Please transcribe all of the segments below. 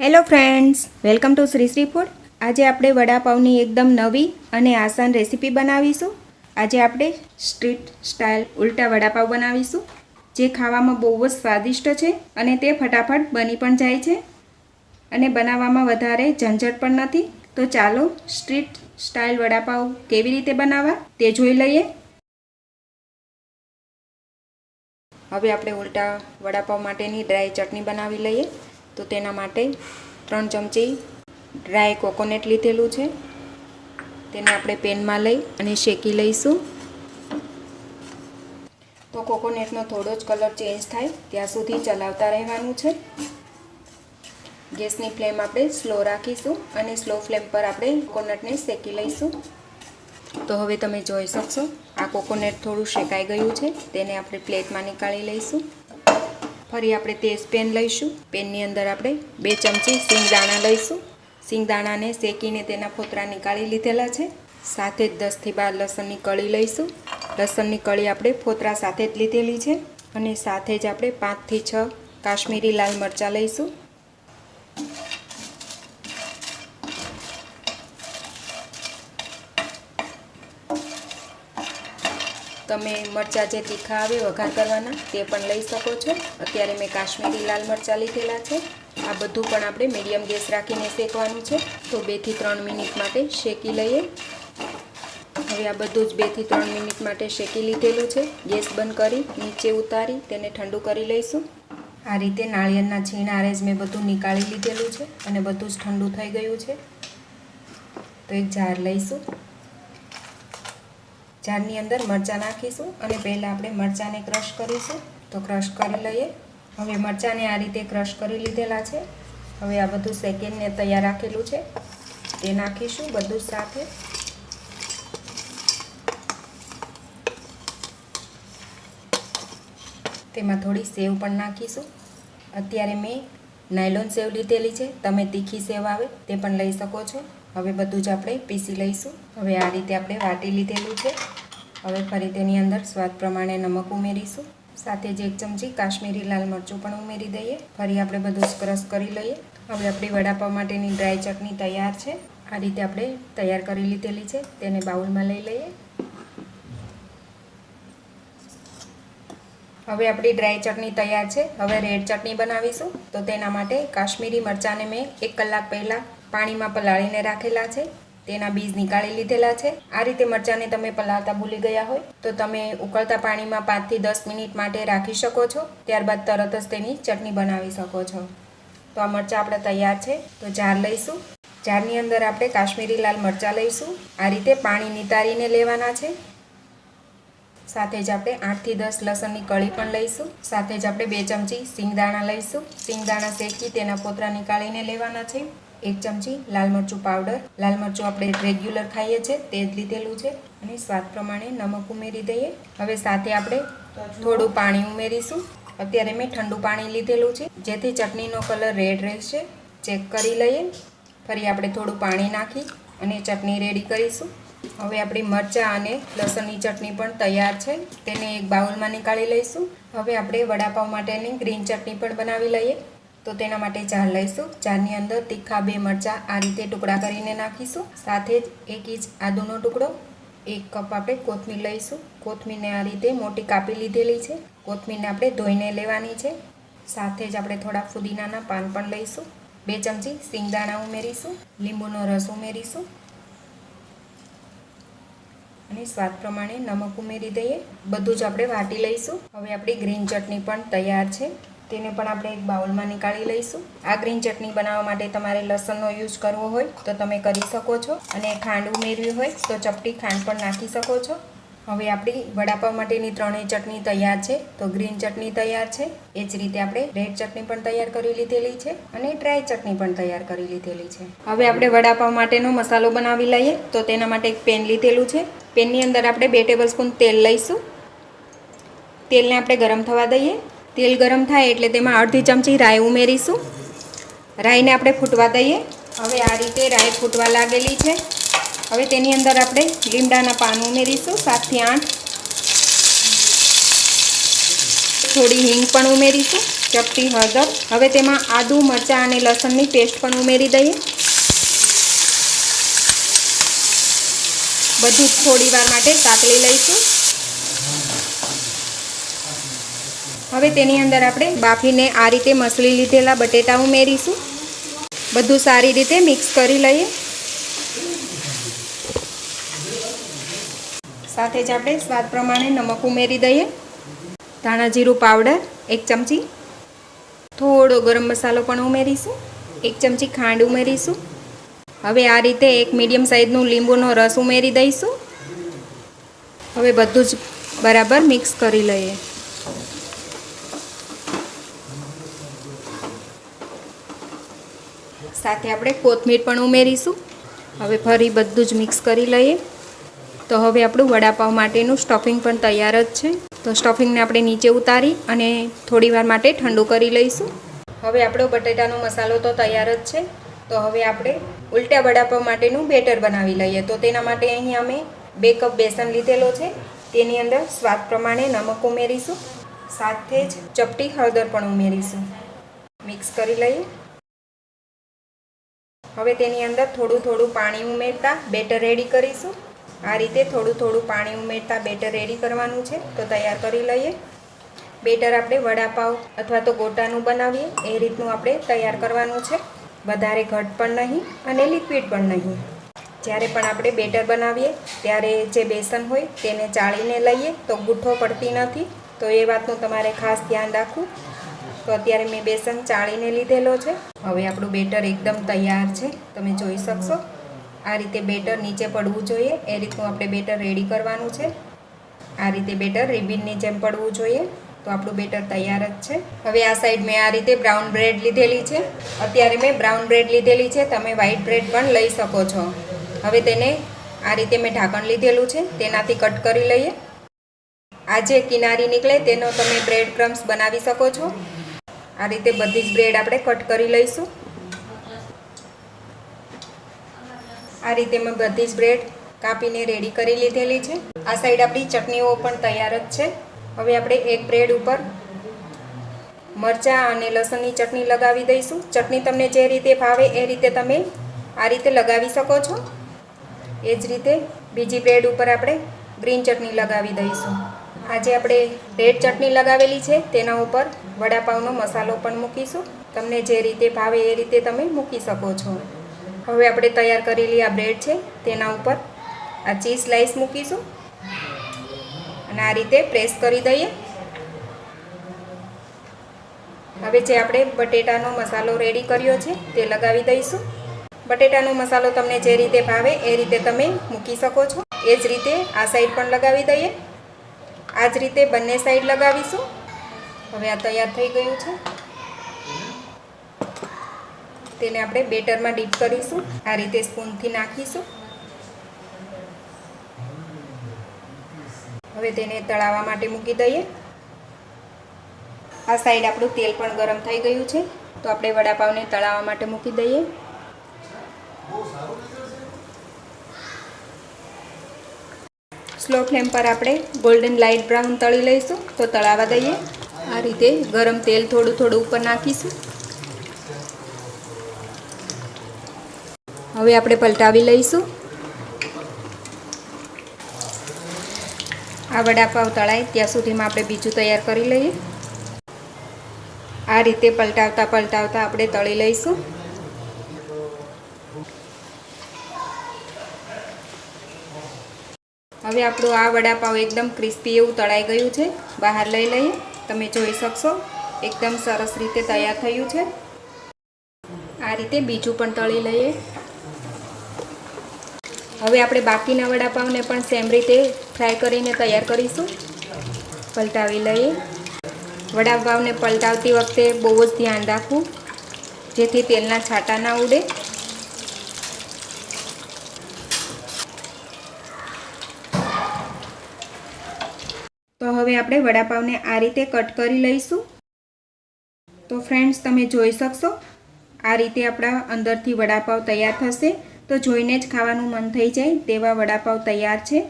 Hello friends welcome to Shri Shri food આજે આપણે વડાપાવની એકદમ નવી અને આસાન રેસીપી બનાવીશું. આજે આપણે સ્ટ્રીટ સ્ટાઇલ ઉલટા વડાપાવ બનાવીશું, જે ખાવામાં બહુ જ સ્વાદિષ્ટ છે અને તે ફટાફટ બની પણ જાય છે. અને બનાવવામાં વધારે ઝંઝટ પણ નથી. તો ચાલો સ્ટ્રીટ સ્ટાઇલ વડાપાવ કેવી રીતે બનાવવા તે જોઈ લઈએ. હવે આપણે ઉલટા વડાપાવ માટેની ડ્રાય ચટણી બનાવી લઈએ. તો તેના માટે ત્રણ ચમચી ડ્રાય કોકોનટ લીધેલું છે. તેને આપણે પેનમાં લઈ અને શેકી લઈશું. તો કોકોનટનો થોડો જ કલર ચેન્જ થાય, ત્યાં સુધી ચલાવતા રહેવાનું છે. ગેસની ફ્લેમ આપણે સ્લો રાખીશું અને સ્લો ફ્લેમ પર આપણે કોકોનટને શેકી લઈશું. તો હવે તમે જોઈ શકશો, આ કોકોનટ થોડું શેકાઈ ગયું છે, તેને આપણે પ્લેટમાં નીકાળી લઈશું. ફરી આપણે તેજ પેન લઈશું. પેનની અંદર આપણે બે ચમચી સિંગદાણા લઈશું. સિંગદાણાને શેકીને તેના ફોતરા નીકાળી લીધેલા છે. સાથે જ દસથી બાર લસણની કળી લઈશું. લસણની કળી આપણે ફોતરા સાથે જ લીધેલી છે. અને સાથે જ આપણે પાંચથી છ કાશ્મીરી લાલ મરચાં લઈશું. તમે મરચાં જે તીખા આવે, વઘાર કરવાના, તે પણ લઈ શકો છો. અત્યારે મેં કાશ્મીરી લાલ મરચાં લીધેલા છે. આ બધું પણ આપણે મીડિયમ ગેસ રાખીને શેકવાનું છે. તો બેથી ત્રણ મિનિટ માટે શેકી લઈએ. હવે આ બધું જ બેથી ત્રણ મિનિટ માટે શેકી લીધેલું છે. ગેસ બંધ કરી, નીચે ઉતારી, તેને ઠંડુ કરી લઈશું. આ રીતે નાળિયેરના છીણ જ મેં બધું નીકાળી લીધેલું છે અને બધું જ ઠંડુ થઈ ગયું છે. તો એક જાર લઈશું. જારની અંદર મરચાં નાખીશું અને પહેલાં આપણે મરચાંને ક્રશ કરીશું. તો ક્રશ કરી લઈએ. હવે મરચાંને આ રીતે ક્રશ કરી લીધેલા છે. હવે આ બધું સેકન્ડને તૈયાર રાખેલું છે. તે નાખીશું બધું સાથે. તેમાં થોડી સેવ પણ નાખીશું. અત્યારે મેં નાયલોન સેવ લીધેલી છે. તમે તીખી સેવ આવે તે પણ લઈ શકો છો. હવે બધું જ આપણે પીસી લઈશું. હવે આ રીતે આપણે વાટી લીધેલું છે. હવે ફરી તેની અંદર સ્વાદ પ્રમાણે નમક ઉમેરીશું. સાથે જ એક ચમચી કાશ્મીરી લાલ મરચું પણ ઉમેરી દઈએ. ફરી આપણે બધું જ ક્રશ કરી લઈએ. હવે આપણી વડાપાવ માટેની ડ્રાય ચટણી તૈયાર છે. આ રીતે આપણે તૈયાર કરી લીધેલી છે. તેને બાઉલમાં લઈ લઈએ. હવે આપણી ડ્રાય ચટણી તૈયાર છે. હવે રેડ ચટણી બનાવીશું. તો તેના માટે કાશ્મીરી મરચાંને મેં એક કલાક પહેલાં પાણીમાં પલાળીને રાખેલા છે. તેના બીજ નીકાળી લીધેલા છે. આ રીતે મરચાંને તમે પલાળતા ભૂલી ગયા હોય તો તમે ઉકળતા પાણીમાં પાંચથી દસ મિનિટ માટે રાખી શકો છો. ત્યારબાદ તરત જ તેની ચટણી બનાવી શકો છો. તો આ મરચાં આપણે તૈયાર છે. તો જાર લઈશું. જારની અંદર આપણે કાશ્મીરી લાલ મરચાં લઈશું. આ રીતે પાણી નિતારીને લેવાના છે. સાથે જ આપણે આઠથી દસ લસણની કળી પણ લઈશું. સાથે જ આપણે બે ચમચી સિંગદાણા લઈશું. સિંગદાણા શેકી તેના પોતરા નીકાળીને લેવાના છે. એક ચમચી લાલ મરચું પાવડર લાલ મરચું આપણે રેગ્યુલર ખાઈએ છીએ તે જ લીધેલું છે અને સ્વાદ પ્રમાણે નમક ઉમેરી દઈએ. હવે સાથે આપણે થોડું પાણી ઉમેરીશું. અત્યારે મેં ઠંડુ પાણી લીધેલું છે, જેથી ચટણીનો કલર રેડ રહેશે. ચેક કરી લઈએ. ફરી આપણે થોડું પાણી નાખી અને ચટણી રેડી કરીશું. હવે આપણી મરચાં અને લસણની ચટણી પણ તૈયાર છે, તેને એક બાઉલમાં નીકાળી લઈશું. હવે આપણે વડાપાઉં માટેની ગ્રીન ચટણી પણ બનાવી લઈએ. તો તેના માટે ચાર લઈશું. ચારની અંદર તીખા બે મરચાં આ રીતે ટુકડા કરીને નાખીશું. સાથે જ એક ઇંચ આદુનો ટુકડો, એક કપ આપણે કોથમીર લઈશું. કોથમીરને આ રીતે મોટી કાપી લીધેલી છે. કોથમીરને આપણે ધોઈને લેવાની છે. સાથે જ આપણે થોડા ફુદીનાના પાન પણ લઈશું. બે ચમચી સિંગદાણા ઉમેરીશું. લીંબુનો રસ ઉમેરીશું. અને સ્વાદ પ્રમાણે નમક ઉમેરી દઈએ. બધું જ આપણે વાટી લઈશું. હવે આપણી ગ્રીન ચટણી પણ તૈયાર છે. તેને પણ આપણે એક બાઉલમાં નીકાળી લઈશું. આ ગ્રીન ચટણી બનાવવા માટે તમારે લસણનો યુઝ કરવો હોય તો તમે કરી શકો છો અને ખાંડ ઉમેરવી હોય તો ચપટી ખાંડ પણ નાખી શકો છો. હવે આપણી વડાપાવ માટેની ત્રણેય ચટણી તૈયાર છે. તો ગ્રીન ચટણી તૈયાર છે. એ જ રીતે આપણે રેડ ચટણી પણ તૈયાર કરી લીધેલી છે અને ડ્રાય ચટણી પણ તૈયાર કરી લીધેલી છે. હવે આપણે વડાપાવ માટેનો મસાલો બનાવી લઈએ. તો તેના માટે એક પેન લીધેલું છે. પેનની અંદર આપણે બે ટેબલ તેલ લઈશું. તેલને આપણે ગરમ થવા દઈએ. તેલ ગરમ થાય એટલે તેમાં અડધી ચમચી રાઈ ઉમેરીશું. રાઈને આપણે ફૂટવા દઈએ. હવે આ રીતે રાઈ ફૂટવા લાગેલી છે. હવે તેની અંદર આપણે લીમડાના પાન ઉમેરીશું સાતથી આઠ. થોડી હિંગ પણ ઉમેરીશું, ચપટી હળદર. હવે તેમાં આદુ, મરચાં અને લસણની પેસ્ટ પણ ઉમેરી દઈએ. બધું થોડી વાર માટે સાતળી લઈશું. હવે તેની અંદર આપણે બાફીને આ રીતે મસળી લીધેલા બટેટા ઉમેરીશું. બધું સારી રીતે મિક્સ કરી લઈએ. સાથે જ આપણે સ્વાદ પ્રમાણે નમક ઉમેરી દઈએ. ધાણા જીરું પાવડર, એક ચમચી. થોડો ગરમ મસાલો પણ ઉમેરીશું. એક ચમચી ખાંડ ઉમેરીશું. હવે આ રીતે એક મીડિયમ સાઇઝનું લીંબુનો રસ ઉમેરી દઈશું. હવે બધું જ બરાબર મિક્સ કરી લઈએ. સાથે આપણે કોથમીર પણ ઉમેરીશું. હવે ફરી બધું જ મિક્સ કરી લઈએ. તો હવે આપણું વડાપાવ માટેનું સ્ટફિંગ પણ તૈયાર જ છે. તો સ્ટફિંગને આપણે નીચે ઉતારી અને થોડી વાર માટે ઠંડુ કરી લઈશું. હવે આપણો બટેટાનો મસાલો તો તૈયાર જ છે. તો હવે આપણે ઉલટા વડાપાવ માટેનું બેટર બનાવી લઈએ. તો તેના માટે અહીં અમે બે કપ બેસન લીધેલો છે. તેની અંદર સ્વાદ પ્રમાણે નમક ઉમેરીશું. સાથે જ ચપટી હળદર પણ ઉમેરીશું. મિક્સ કરી લઈએ. હવે તેની અંદર થોડું થોડું પાણી ઉમેરતા બેટર રેડી કરીશું. આ રીતે થોડું થોડું પાણી ઉમેરતા બેટર રેડી કરવાનું છે. તો તૈયાર કરી લઈએ. બેટર આપણે વડાપાવ અથવા તો ગોટાનું બનાવીએ. એ રીતનું આપણે તૈયાર કરવાનું છે. વધારે ઘટ પણ નહીં અને લિક્વિડ પણ નહીં. જ્યારે પણ આપણે બેટર બનાવીએ, ત્યારે જે બેસન હોય તેને ચાળીને લઈએ. તો ગુઠ્ઠો પડતી નથી. તો એ વાતનું તમારે ખાસ ધ્યાન રાખવું. તો અત્યારે મેં બેસન ચાળીને લીધેલો છે. હવે આપણું બેટર એકદમ તૈયાર છે. તમે જોઈ શકશો. આ રીતે બેટર નીચે પડવું જોઈએ. એ રીતનું આપણે બેટર રેડી કરવાનું છે. આ રીતે બેટર રિબિનની જેમ પડવું જોઈએ. તો આપણું બેટર તૈયાર જ છે. હવે આ સાઈડ મેં આ રીતે બ્રાઉન બ્રેડ લીધેલી છે. અત્યારે મેં બ્રાઉન બ્રેડ લીધેલી છે. તમે વ્હાઈટ બ્રેડ પણ લઈ શકો છો. હવે તેને આ રીતે મેં ઢાંકણ લીધેલું છે. તેનાથી કટ કરી લઈએ. આ જે કિનારી નીકળે તેનો તમે બ્રેડ ક્રમ્સ બનાવી શકો છો. આ રીતે બધી જ બ્રેડ આપણે કટ કરી લઈશું. આ રીતે મેં બધી જ બ્રેડ કાપીને રેડી કરી લીધેલી છે. આ સાઈડ આપણી ચટણીઓ પણ તૈયાર જ છે. હવે આપણે એક બ્રેડ ઉપર મરચાં અને લસણની ચટણી લગાવી દઈશું. ચટણી તમને જે રીતે ભાવે એ રીતે તમે આ રીતે લગાવી શકો છો. એ જ રીતે બીજી બ્રેડ ઉપર આપણે ગ્રીન ચટણી લગાવી દઈશું. આજે આપણે રેડ ચટણી લગાવેલી છે, તેના ઉપર વડાપાવનો મસાલો પણ મૂકીશું. તમને જે રીતે ભાવે એ રીતે તમે મૂકી શકો છો. હવે આપણે તૈયાર કરેલી આ બ્રેડ છે, તેના ઉપર આ ચીઝ સ્લાઈસ મૂકીશું. અને આ રીતે પ્રેસ કરી દઈએ. હવે જે આપણે બટેટાનો મસાલો રેડી કર્યો છે, તે લગાવી દઈશું. બટેટાનો મસાલો તમને જે રીતે ભાવે એ રીતે તમે મૂકી શકો છો. એ જ રીતે આ સાઈડ પણ લગાવી દઈએ. આ જ રીતે બંને સાઈડ લગાવીશું. હવે આ તૈયાર થઈ ગયું છે. તેને આપણે બેટરમાં ડીપ કરીશું. આ રીતે સ્પૂનથી નાખીશું. હવે તેને તળાવવા માટે મૂકી દઈએ. આ સાઈડ આપણું તેલ પણ ગરમ થઈ ગયું છે. તો આપણે વડાપાવને તળાવવા માટે મૂકી દઈએ. સ્લો ફ્લેમ પર આપણે ગોલ્ડન લાઇટ બ્રાઉન તળી લઈશું. તો તળાવવા દઈએ. આ રીતે ગરમ તેલ થોડું થોડું ઉપર નાખીશું. હવે આપણે પલટાવી લઈશું. આ વડાપાવ તળાય, ત્યાં સુધીમાં આપણે બીજું તૈયાર કરી લઈએ. આ રીતે પલટાવતા પલટાવતા આપણે તળી લઈશું. હવે આપણું આ વડાપાવ એકદમ ક્રિસ્પી એવું તળાઈ ગયું છે. બહાર લઈ લઈએ. તમે જોઈ શકશો. એકદમ સરસ રીતે તૈયાર થયું છે. આ રીતે બીજું પણ તળી લઈએ. હવે આપણે બાકીના વડાપાવને પણ સેમ રીતે ફ્રાય કરીને તૈયાર કરીશું. પલટાવી લઈએ. વડાપાવને પલટાવતી વખતે બહુ જ ધ્યાન રાખવું, જેથી તેલના છાંટા ના ઉડે. હવે આપણે વડાપાવને આ રીતે કટ કરી લઈશું. તો ફ્રેન્ડ્સ, તમે જોઈ શકશો, આ રીતે આપણા અંદરથી વડાપાવ તૈયાર થશે. તો જોઈને જ ખાવાનું મન થઈ જાય તેવા વડાપાવ તૈયાર છે.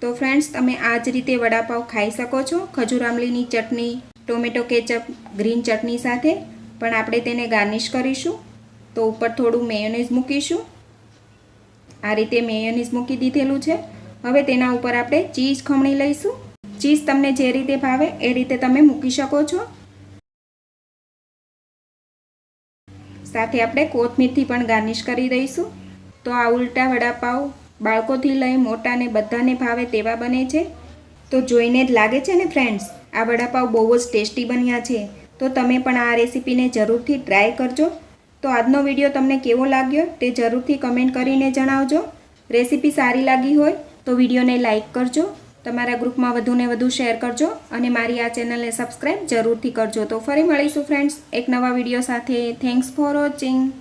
તો ફ્રેન્ડ્સ, તમે આ જ રીતે વડાપાવ ખાઈ શકો છો. ખજૂર આંબલીની ચટણી, ટોમેટો કેચઅપ ગ્રીન ચટણી સાથે. પણ આપણે તેને ગાર્નિશ કરીશું. તો ઉપર થોડું મેયોનીઝ મૂકીશું. આ રીતે મેયોનીઝ મૂકી દીધેલું છે. હવે તેના ઉપર આપણે ચીઝ ખમણી લઈશું. ચીઝ તમને જે રીતે ભાવે એ રીતે તમે મૂકી શકો છો. સાથે આપણે કોથમીરથી પણ ગાર્નિશ કરી દઈશું. તો આ ઉલટા વડાપાવ બાળકોથી લઈ મોટાને બધાને ભાવે તેવા બને છે. તો જોઈને જ લાગે છે ને ફ્રેન્ડ્સ, આ વડાપાવ બહુ જ ટેસ્ટી બન્યા છે. તો તમે પણ આ રેસીપીને જરૂરથી ટ્રાય કરજો. તો આજનો વીડિયો તમને કેવો લાગ્યો તે જરૂરથી કમેન્ટ કરીને જણાવજો. રેસીપી સારી લાગી હોય તો વિડીયોને લાઇક કરજો. તમારા ગ્રુપમાં વધુને વધુ શેર કરજો અને મારી આ ચેનલને સબસ્ક્રાઈબ જરૂરથી કરજો. તો ફરી મળીશું ફ્રેન્ડ્સ એક નવા વીડિયો સાથે. Thanks for watching